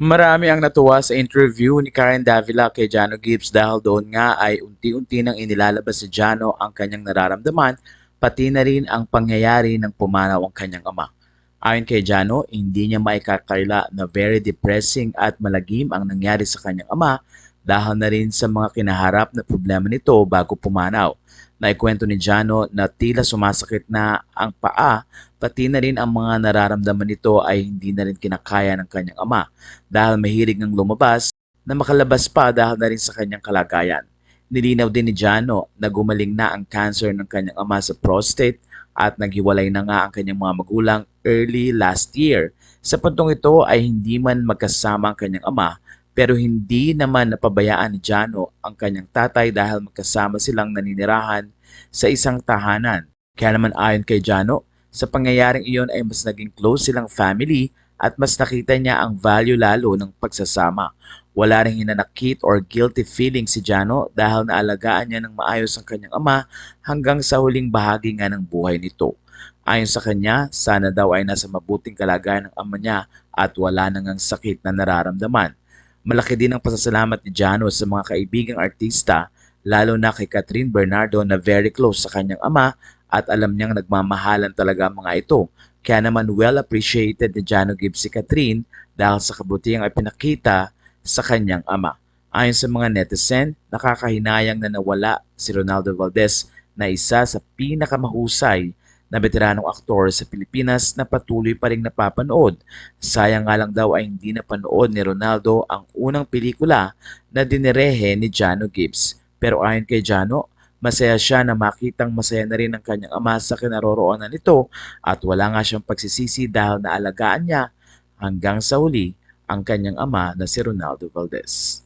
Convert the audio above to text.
Marami ang natuwa sa interview ni Karen Davila kay Jano Gibbs dahil doon nga ay unti-unti nang inilalabas si Jano ang kanyang nararamdaman pati na rin ang pangyayari ng pumanaw ang kanyang ama. Ayon kay Jano, hindi niya maikakaila na very depressing at malagim ang nangyari sa kanyang ama dahil na rin sa mga kinaharap na problema nito bago pumanaw. Naikwento ni Jano na tila sumasakit na ang paa pati na rin ang mga nararamdaman nito ay hindi na rin kinakaya ng kanyang ama dahil mahilig ng lumabas na makalabas pa dahil na rin sa kanyang kalagayan. Nilinaw din ni Jano na gumaling na ang cancer ng kanyang ama sa prostate at naghiwalay na nga ang kanyang mga magulang early last year. Sa puntong ito ay hindi man magkasama ang kanyang ama pero hindi naman napabayaan ni Jano ang kanyang tatay dahil magkasama silang naninirahan sa isang tahanan. Kaya naman ayon kay Jano, sa pangyayaring iyon ay mas naging close silang family at mas nakita niya ang value lalo ng pagsasama. Wala ring hinanakit or guilty feeling si Jano dahil naalagaan niya ng maayos ang kanyang ama hanggang sa huling bahagi nga ng buhay nito. Ayon sa kanya, sana daw ay nasa mabuting kalagayan ng ama niya at wala nang ang sakit na nararamdaman. Malaki din ang pasasalamat ni Jano sa mga kaibigang artista, lalo na kay Catherine Bernardo na very close sa kanyang ama at alam niyang nagmamahalan talaga ang mga ito. Kaya naman well appreciated ni Jano Gibbs si Catherine dahil sa kabutihang ay pinakita sa kanyang ama. Ayon sa mga netizen, nakakahinayang na nawala si Ronaldo Valdez na isa sa pinakamahusay na veteranong aktor sa Pilipinas na patuloy pa rin napapanood. Sayang nga lang daw ay hindi napanood ni Ronaldo ang unang pelikula na dinirehe ni Jano Gibbs. Pero ayon kay Jano, masaya siya na makitang masaya na rin ang kanyang ama sa kinaroroonan nito at wala nga siyang pagsisisi dahil naalagaan niya hanggang sa huli ang kanyang ama na si Ronaldo Valdez.